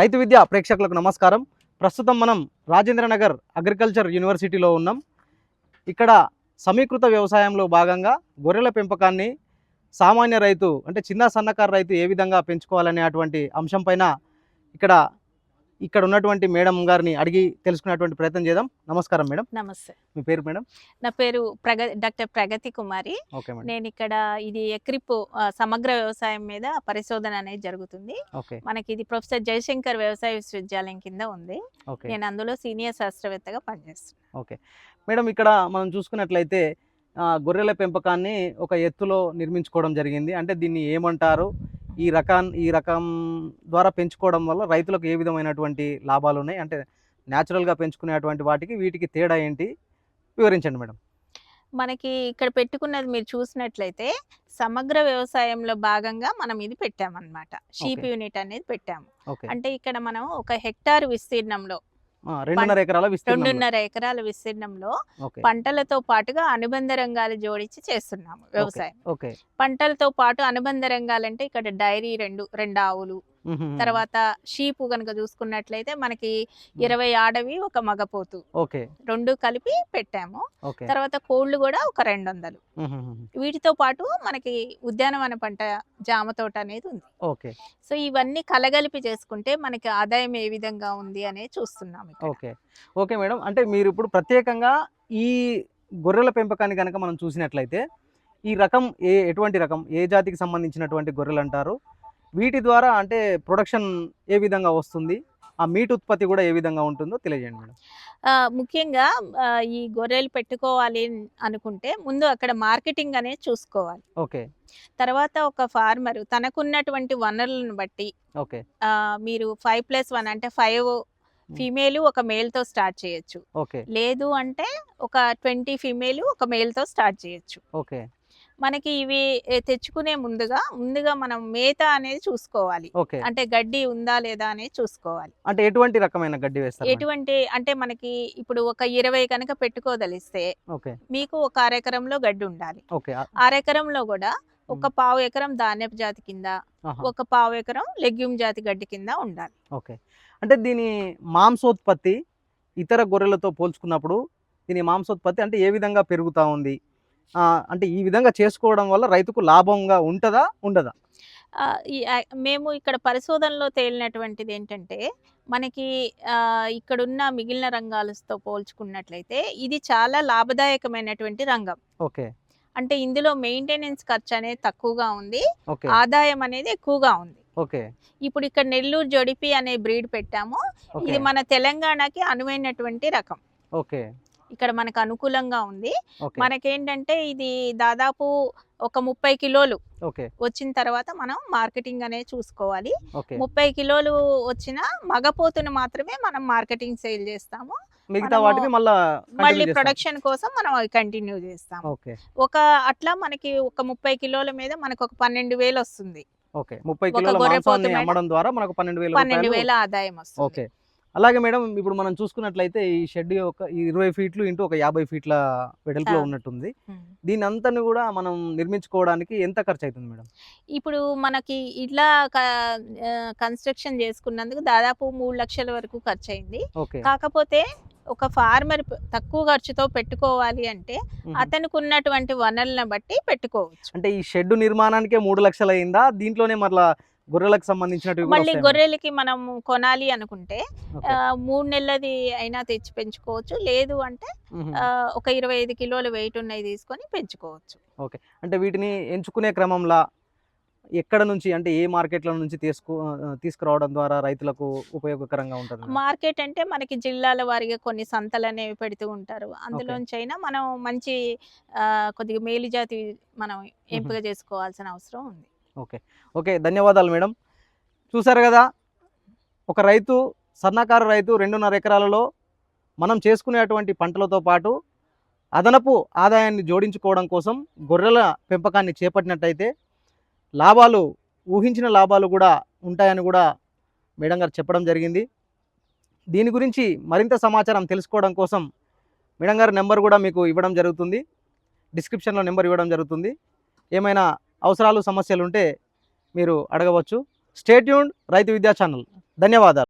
రైతు విద్య ప్రేక్షకులకు నమస్కారం. ప్రస్తుతం మనం రాజేంద్రనగర్ అగ్రికల్చర్ యూనివర్సిటీలో ఉన్నాం. ఇక్కడ సమీకృత వ్యవసాయంలో భాగంగా గొర్రెల పెంపకాన్ని సామాన్య రైతు అంటే చిన్న సన్నకారు రైతు ఏ విధంగా పెంచుకోవాలనే అటువంటి అంశం పైన ఇక్కడ ఇక్కడ ఉన్నటువంటి మేడం గారిని అడిగి తెలుసుకునేటువంటి ప్రయత్నం చేద్దాం. నమస్కారం మేడం. నమస్తే. మీ పేరు మేడం? నా పేరు ప్రగ డాక్టర్ ప్రగతి కుమారి. నేను ఇక్కడ ఇది ఎక్రిప్ సమగ్ర వ్యవసాయం మీద పరిశోధన అనేది జరుగుతుంది. ఓకే. మనకి ఇది ప్రొఫెసర్ జయశంకర్ వ్యవసాయ విశ్వవిద్యాలయం కింద ఉంది. ఓకే. నేను అందులో సీనియర్ శాస్త్రవేత్తగా పనిచేస్తున్నాను. ఓకే. మేడం ఇక్కడ మనం చూసుకున్నట్లయితే గొర్రెల పెంపకాన్ని ఒక ఎత్తులో నిర్మించుకోవడం జరిగింది. అంటే దీన్ని ఏమంటారు? ఈ రకాన్ ఈ రకం ద్వారా పెంచుకోవడం వల్ల రైతులకు ఏ విధమైనటువంటి లాభాలు ఉన్నాయి అంటే న్యాచురల్గా పెంచుకునేటువంటి వాటికి వీటికి తేడా ఏంటి? వివరించండి మేడం. మనకి ఇక్కడ పెట్టుకున్నది మీరు చూసినట్లయితే సమగ్ర వ్యవసాయంలో భాగంగా మనం ఇది పెట్టామన్నమాట. షీప్. యూనిట్ అనేది పెట్టాము. అంటే ఇక్కడ మనం ఒక హెక్టార్ విస్తీర్ణంలో రెండున్నర ఎకరాల విస్తీర్ణం రెండున్నర ఎకరాల విస్తీర్ణంలో పంటలతో పాటుగా అనుబంధ రంగాలు జోడించి చేస్తున్నాము వ్యవసాయం. పంటలతో పాటు అనుబంధ రంగాలంటే ఇక్కడ డైరీ రెండు రెండు ఆవులు. తర్వాత షీపు కనుక చూసుకున్నట్లయితే మనకి ఇరవై ఆడవి ఒక మగపోతు. ఓకే. రెండు కలిపి పెట్టాము. తర్వాత కోళ్ళు కూడా ఒక రెండు వందలు. వీటితో పాటు మనకి ఉద్యానవన పంట జామ తోట అనేది ఉంది. ఓకే. సో ఇవన్నీ కలగలిపి చేసుకుంటే మనకి ఆదాయం ఏ విధంగా ఉంది అనేది చూస్తున్నాం ఇక్కడ. ఓకే. Okay madam. అంటే మీరు ఇప్పుడు ప్రత్యేకంగా ఈ గొర్రెల పెంపకాన్ని కనుక మనం చూసినట్లయితే ఈ రకం ఏ ఎటువంటి రకం? ఏ జాతికి సంబంధించినటువంటి గొర్రెలు అంటారు? వీటి ద్వారా అంటే ప్రొడక్షన్ ఏ విధంగా వస్తుంది? ఆ మీట్ ఉత్పత్తి కూడా ఏ విధంగా ఉంటుందో తెలియజేయండి మేడం. ముఖ్యంగా ఈ గొర్రెలు పెట్టుకోవాలి అనుకుంటే ముందు అక్కడ మార్కెటింగ్ అనేది చూసుకోవాలి. ఓకే. తర్వాత ఒక ఫార్మర్ తనకున్నటువంటి వనరులను బట్టి ఓకే. మీరు ఫైవ్ ప్లస్ వన్ అంటే ఫైవ్ ఫీమేల్ ఒక మేల్తో స్టార్ట్ చేయొచ్చు. ఓకే. లేదు అంటే ఒక ట్వంటీ ఫీమేల్ ఒక మేల్తో స్టార్ట్ చేయొచ్చు. ఓకే. మనకి ఇవి తెచ్చుకునే ముందుగా ముందుగా మనం మేత అనేది చూసుకోవాలి. అంటే గడ్డి ఉందా లేదా అనేది చూసుకోవాలి. అంటే ఎటువంటి రకమైన గడ్డి వేస్తారు? ఎటువంటి అంటే మనకి ఇప్పుడు ఒక ఇరవై కనుక పెట్టుకోదలిస్తే మీకు ఒక అరెకరంలో గడ్డి ఉండాలి. అరెకరంలో కూడా ఒక పావు ఎకరం ధాన్యపు జాతి కింద. ఒక పావు ఎకరం లెగ్యూమ్ జాతి గడ్డి కింద ఉండాలి. ఓకే. అంటే దీని మాంసోత్పత్తి ఇతర గొర్రెలతో పోల్చుకున్నప్పుడు దీని మాంసోత్పత్తి అంటే ఏ విధంగా పెరుగుతూ ఉంది? అంటే ఈ విధంగా చేసుకోవడం వల్ల రైతుకు లాభంగా ఉంటుందా? ఉండదా? మేము ఇక్కడ పరిశోధనలో తేలినటువంటిది ఏంటంటే మనకి ఇక్కడున్న మిగిలిన రంగాలతో పోల్చుకున్నట్లయితే ఇది చాలా లాభదాయకమైనటువంటి రంగం. ఓకే. అంటే ఇందులో మెయింటెనెన్స్ ఖర్చు అనేది తక్కువగా ఉంది. ఆదాయం అనేది ఎక్కువగా ఉంది. ఓకే. ఇప్పుడు ఇక్కడ నెల్లూరు జొడిపి అనే బ్రీడ్ పెట్టాము. ఇది మన తెలంగాణకి అనువైనటువంటి రకం. ఓకే. ఇక్కడ మనకు అనుకూలంగా ఉంది. మనకేంటంటే ఇది దాదాపు ఒక ముప్పై కిలోలు వచ్చిన తర్వాత మనం మార్కెటింగ్ అనేది చూసుకోవాలి. ముప్పై కిలోలు వచ్చిన మగపోతును మాత్రమే మనం మార్కెటింగ్ సేల్ చేస్తాము. మిగతా వాటిని మళ్ళా. ప్రొడక్షన్ కోసం మనం కంటిన్యూ చేస్తాం ఒక అట్లా మనకి ఒక ముప్పై కిలోల మీద మనకు ఒక పన్నెండు వేలు వస్తుంది. ఓకే. ముప్పై కిలోల మాంసాన్ని. అమ్మడం ద్వారా మనకు పన్నెండు వేల పన్నెండు రూపాయలు వేల ఆదాయం వస్తుంది. ఓకే. అలాగే మేడం ఇప్పుడు మనం చూసుకున్నట్లయితే ఈ షెడ్ ఒక ఇరవై ఫీట్లు ఇంటూ ఒక యాభై ఫీట్ల వెడల్పులో. ఉన్నట్టుంది. దీని అంతని కూడా మనం నిర్మించుకోవడానికి ఎంత ఖర్చు అవుతుంది మేడం ఇప్పుడు మనకి ఇట్లా కన్స్ట్రక్షన్ చేసుకున్నందుకు దాదాపు మూడు లక్షల వరకు ఖర్చు అయింది కాకపోతే ఒక ఫార్మర్ తక్కువ ఖర్చుతో పెట్టుకోవాలి అంటే. అతనికి ఉన్నటువంటి వనరులను బట్టి పెట్టుకోవచ్చు అంటే ఈ షెడ్ నిర్మాణానికే మూడు లక్షలు అయిందా దీంట్లోనే మరలా గొర్రెలకు సంబంధించినవి కూడా మళ్ళీ? గొర్రెలకి మనం కొనాలి అనుకుంటే ఓకే. మూడు నెలలది అయినా తెచ్చి పెంచుకోవచ్చు. లేదు అంటే ఒక ఇరవై ఐదు కిలోలు వెయిట్ ఉన్నాయి తీసుకొని పెంచుకోవచ్చు. అంటే వీటిని ఎంచుకునే క్రమంలో ఎక్కడ నుంచి అంటే ఏ మార్కెట్ల నుంచి తీసుకు తీసుకురావడం ద్వారా రైతులకు ఉపయోగకరంగా ఉంటుంది? మార్కెట్ అంటే మనకి జిల్లాల వారిగా కొన్ని సంతలు అనేవి పెడుతూ ఉంటారు. అందులోంచి అయినా మనం మంచి కొద్దిగా మేలు జాతి మనం ఎంపిక చేసుకోవాల్సిన అవసరం ఉంది. ఓకే. ఓకే ధన్యవాదాలు మేడం. చూసారు కదా ఒక రైతు సన్నకారు రైతు రెండున్నర ఎకరాలలో మనం చేసుకునేటువంటి పంటలతో పాటు అదనపు ఆదాయాన్ని జోడించుకోవడం కోసం గొర్రెల పెంపకాన్ని చేపట్టినట్టయితే లాభాలు ఊహించిన లాభాలు కూడా ఉంటాయని కూడా మేడం గారు చెప్పడం జరిగింది. దీని గురించి మరింత సమాచారం తెలుసుకోవడం కోసం మేడం గారి నెంబర్ కూడా మీకు ఇవ్వడం జరుగుతుంది. డిస్క్రిప్షన్లో నెంబర్ ఇవ్వడం జరుగుతుంది. ఏమైనా అవసరాలు సమస్యలు ఉంటే మీరు అడగవచ్చు. స్టేట్యూన్ రైతు విద్యా ఛానల్. ధన్యవాదాలు.